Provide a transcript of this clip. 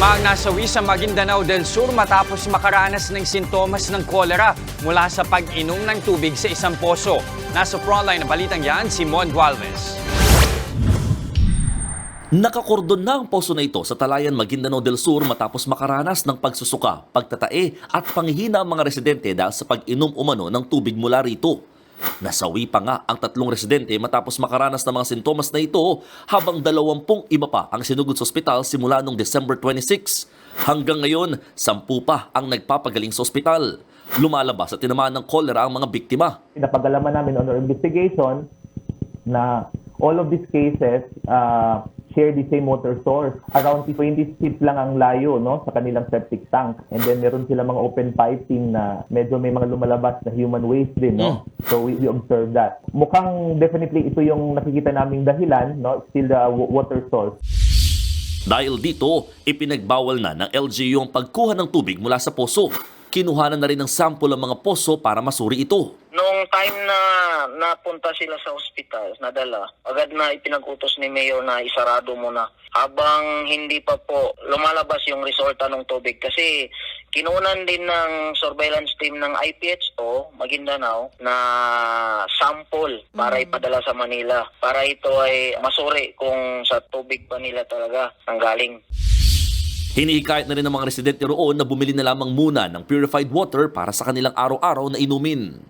Limang nasawi sa Maguindanao del Sur matapos makaranas ng sintomas ng kolera mula sa pag-inom ng tubig sa isang poso. Nasa frontline na balitang yan, si Mon Gualvez. Nakakordon na ang poso na ito sa Talayan, Maguindanao del Sur matapos makaranas ng pagsusuka, pagtatae at panghihina ang mga residente dahil sa pag-inom umano ng tubig mula rito. Nasawi pa nga ang tatlong residente matapos makaranas ng mga sintomas na ito habang dalawampung iba pa ang sinugod sa ospital simula noong December 26. Hanggang ngayon, sampu pa ang nagpapagaling sa ospital. Lumalabas at tinamaan ng kolera ang mga biktima. pinapagalaman namin on our investigation na all of these cases uh, share the same water source. Around 20 feet lang ang layo no sa kanilang septic tank. And then meron sila mga open piping na medyo may mga lumalabas na human waste din, no? So we, we observe that. Mukhang definitely ito yung nakikita naming dahilan, no? Still the wa- water source. Dahil dito, ipinagbawal na ng LGU ang pagkuha ng tubig mula sa poso. Kinuhanan na rin ng sample ang mga poso para masuri ito. Time na napunta sila sa ospital, nadala, agad na ipinag-utos ni Mayor na isarado muna habang hindi pa po lumalabas yung resulta ng tubig. Kasi kinunan din ng surveillance team ng IPHO Maguindanao na sample para ipadala sa Manila. Para ito ay masuri kung sa tubig ba nila talaga nanggaling. Hinihikayat na rin ng mga residente roon na bumili na lamang muna ng purified water para sa kanilang araw-araw na inumin.